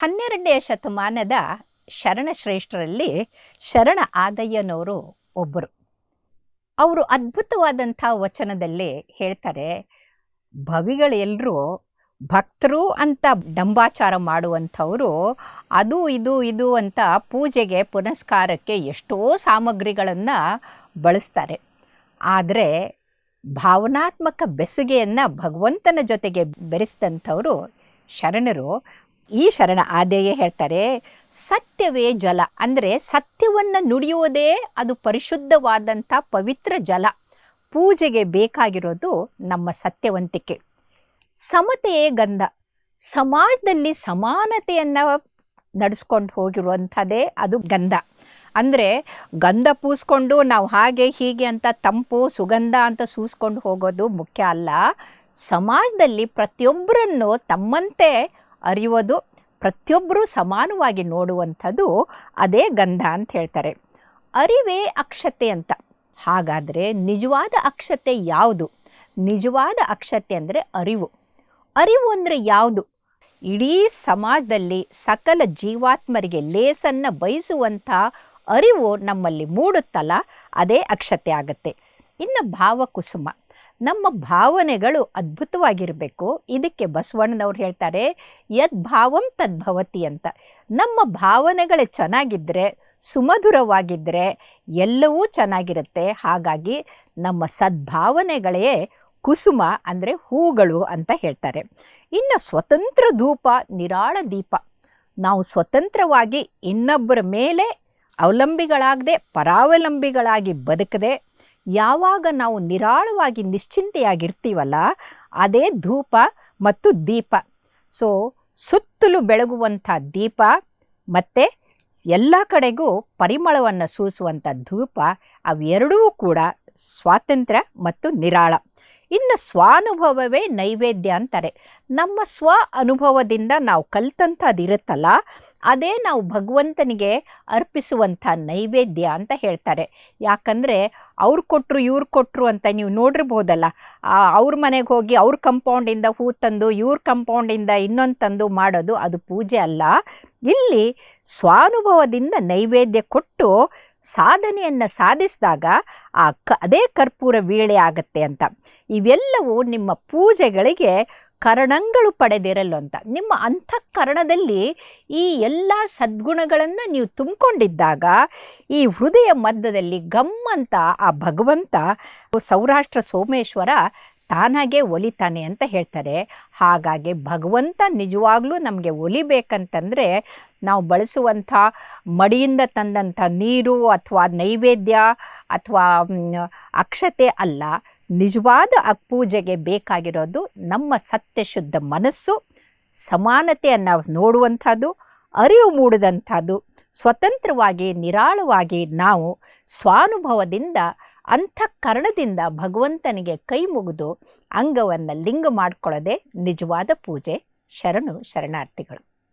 ಹನ್ನೆರಡನೆಯ ಶತಮಾನದ ಶರಣಶ್ರೇಷ್ಠರಲ್ಲಿ ಶರಣ ಆದಯ್ಯನವರು ಒಬ್ಬರು. ಅವರು ಅದ್ಭುತವಾದಂಥ ವಚನದಲ್ಲಿ ಹೇಳ್ತಾರೆ ಭವಿಗಳೆಲ್ಲರೂ ಭಕ್ತರು ಅಂತ ಡಂಬಾಚಾರ ಮಾಡುವಂಥವರು ಅದು ಇದು ಇದು ಅಂತ ಪೂಜೆಗೆ ಪುನಸ್ಕಾರಕ್ಕೆ ಎಷ್ಟೋ ಸಾಮಗ್ರಿಗಳನ್ನು ಬಳಸ್ತಾರೆ. ಆದರೆ ಭಾವನಾತ್ಮಕ ಬೆಸುಗೆಯನ್ನು ಭಗವಂತನ ಜೊತೆಗೆ ಬೆರೆಸಿದಂಥವರು ಶರಣರು ಈ ಶರಣ ಆದೇಯೇ ಹೇಳ್ತಾರೆ, ಸತ್ಯವೇ ಜಲ. ಅಂದರೆ ಸತ್ಯವನ್ನು ನುಡಿಯುವುದೇ ಅದು ಪರಿಶುದ್ಧವಾದಂಥ ಪವಿತ್ರ ಜಲ. ಪೂಜೆಗೆ ಬೇಕಾಗಿರೋದು ನಮ್ಮ ಸತ್ಯವಂತಿಕೆ. ಸಮತೆಯೇ ಗಂಧ. ಸಮಾಜದಲ್ಲಿ ಸಮಾನತೆಯನ್ನು ನಡೆಸ್ಕೊಂಡು ಹೋಗಿರುವಂಥದ್ದೇ ಅದು ಗಂಧ. ಅಂದರೆ ಗಂಧ ಪೂಸ್ಕೊಂಡು ನಾವು ಹಾಗೆ ಹೀಗೆ ಅಂತ ತಂಪು, ಸುಗಂಧ ಅಂತ ಸೂಸ್ಕೊಂಡು ಹೋಗೋದು ಮುಖ್ಯ ಅಲ್ಲ. ಸಮಾಜದಲ್ಲಿ ಪ್ರತಿಯೊಬ್ಬರನ್ನು ತಮ್ಮಂತೆ ಅರಿಯೋದು ಪ್ರತಿಯೊಬ್ಬರೂ ಸಮಾನವಾಗಿ ನೋಡುವಂಥದ್ದು ಅದೇ ಗಂಧ ಅಂತ ಹೇಳ್ತಾರೆ. ಅರಿವೇ ಅಕ್ಷತೆ ಅಂತ. ಹಾಗಾದರೆ ನಿಜವಾದ ಅಕ್ಷತೆ ಯಾವುದು? ನಿಜವಾದ ಅಕ್ಷತೆ ಅಂದರೆ ಅರಿವು. ಅರಿವು ಅಂದರೆ ಯಾವುದು? ಇಡೀ ಸಮಾಜದಲ್ಲಿ ಸಕಲ ಜೀವಾತ್ಮರಿಗೆ ಲೇಸನ್ನು ಬಯಸುವಂಥ ಅರಿವು ನಮ್ಮಲ್ಲಿ ಮೂಡುತ್ತಲ್ಲ, ಅದೇ ಅಕ್ಷತೆ ಆಗುತ್ತೆ. ಇನ್ನು ಭಾವಕುಸುಮ. ನಮ್ಮ ಭಾವನೆಗಳು ಅದ್ಭುತವಾಗಿರಬೇಕು. ಇದಕ್ಕೆ ಬಸವಣ್ಣನವ್ರು ಹೇಳ್ತಾರೆ ಯದ್ಭಾವಂ ತದ್ಭವತಿ ಅಂತ. ನಮ್ಮ ಭಾವನೆಗಳೇ ಚೆನ್ನಾಗಿದ್ದರೆ ಸುಮಧುರವಾಗಿದ್ದರೆ ಎಲ್ಲವೂ ಚೆನ್ನಾಗಿರುತ್ತೆ. ಹಾಗಾಗಿ ನಮ್ಮ ಸದ್ಭಾವನೆಗಳೇ ಕುಸುಮ ಅಂದರೆ ಹೂಗಳು ಅಂತ ಹೇಳ್ತಾರೆ. ಇನ್ನು ಸ್ವತಂತ್ರ ಧೂಪ, ನಿರಾಳ ದೀಪ. ನಾವು ಸ್ವತಂತ್ರವಾಗಿ ಇನ್ನೊಬ್ಬರ ಮೇಲೆ ಅವಲಂಬಿಗಳಾಗದೆ, ಪರಾವಲಂಬಿಗಳಾಗಿ ಬದುಕದೆ ಯಾವಾಗ ನಾವು ನಿರಾಳವಾಗಿ ನಿಶ್ಚಿಂತೆಯಾಗಿರ್ತೀವಲ್ಲ, ಅದೇ ಧೂಪ ಮತ್ತು ದೀಪ. ಸೊ ಸುತ್ತಲೂ ಬೆಳಗುವಂಥ ದೀಪ ಮತ್ತು ಎಲ್ಲ ಕಡೆಗೂ ಪರಿಮಳವನ್ನು ಸೂಸುವಂಥ ಧೂಪ, ಅವೆರಡೂ ಕೂಡ ಸ್ವಾತಂತ್ರ್ಯ ಮತ್ತು ನಿರಾಳ. ಇನ್ನು ಸ್ವಾನುಭವವೇ ನೈವೇದ್ಯ ಅಂತಾರೆ. ನಮ್ಮ ಸ್ವ ಅನುಭವದಿಂದ ನಾವು ಕಲ್ತಂಥದ್ದು ಇರುತ್ತಲ್ಲ, ಅದೇ ನಾವು ಭಗವಂತನಿಗೆ ಅರ್ಪಿಸುವಂಥ ನೈವೇದ್ಯ ಅಂತ ಹೇಳ್ತಾರೆ. ಯಾಕಂದರೆ ಅವ್ರು ಕೊಟ್ಟರು ಇವ್ರು ಕೊಟ್ಟರು ಅಂತ ನೀವು ನೋಡಿರ್ಬೋದಲ್ಲ. ಅವ್ರ ಮನೆಗೆ ಹೋಗಿ ಅವ್ರ ಕಂಪೌಂಡಿಂದ ಹೂ ತಂದು, ಇವ್ರ ಕಂಪೌಂಡಿಂದ ಇನ್ನೊಂದು ತಂದು ಮಾಡೋದು ಅದು ಪೂಜೆ ಅಲ್ಲ. ಇಲ್ಲಿ ಸ್ವಾನುಭವದಿಂದ ನೈವೇದ್ಯ ಕೊಟ್ಟು ಸಾಧನೆಯನ್ನು ಸಾಧಿಸಿದಾಗ ಆ ಕ, ಅದೇ ಕರ್ಪೂರ ವೀಳೆ ಆಗತ್ತೆ ಅಂತ. ಇವೆಲ್ಲವೂ ನಿಮ್ಮ ಪೂಜೆಗಳಿಗೆ ಕರಣಗಳು ಪಡೆದಿರಲ್ಲ ಅಂತ ನಿಮ್ಮ ಅಂತಃಕರಣದಲ್ಲಿ ಈ ಎಲ್ಲ ಸದ್ಗುಣಗಳನ್ನು ನೀವು ತುಂಬಿಕೊಂಡಿದ್ದಾಗ ಈ ಹೃದಯ ಮಧ್ಯದಲ್ಲಿ ಗಮ್ಮಂತ ಆ ಭಗವಂತ ಸೌರಾಷ್ಟ್ರ ಸೋಮೇಶ್ವರ ತಾನಾಗೆ ಒಲಿತಾನೆ ಅಂತ ಹೇಳ್ತಾರೆ. ಹಾಗಾಗಿ ಭಗವಂತ ನಿಜವಾಗ್ಲೂ ನಮಗೆ ಒಲಿಬೇಕಂತಂದರೆ ನಾವು ಬಳಸುವಂಥ ಮಡಿಯಿಂದ ತಂದಂಥ ನೀರು ಅಥವಾ ನೈವೇದ್ಯ ಅಥವಾ ಅಕ್ಷತೆ ಅಲ್ಲ. ನಿಜವಾದ ಪೂಜೆಗೆ ಬೇಕಾಗಿರೋದು ನಮ್ಮ ಸತ್ಯಶುದ್ಧ ಮನಸ್ಸು, ಸಮಾನತೆಯನ್ನು ನೋಡುವಂಥದ್ದು, ಅರಿವು ಮೂಡಿದಂಥದ್ದು. ಸ್ವತಂತ್ರವಾಗಿ, ನಿರಾಳವಾಗಿ ನಾವು ಸ್ವಾನುಭವದಿಂದ ಅಂತಃಕರಣದಿಂದ ಭಗವಂತನಿಗೆ ಕೈ ಮುಗಿದು ಅಂಗವನ್ನು ಲಿಂಗ ಮಾಡಿಕೊಳ್ಳದೆ ನಿಜವಾದ ಪೂಜೆ ಶರಣು ಶರಣಾರ್ಥಿಗಳು.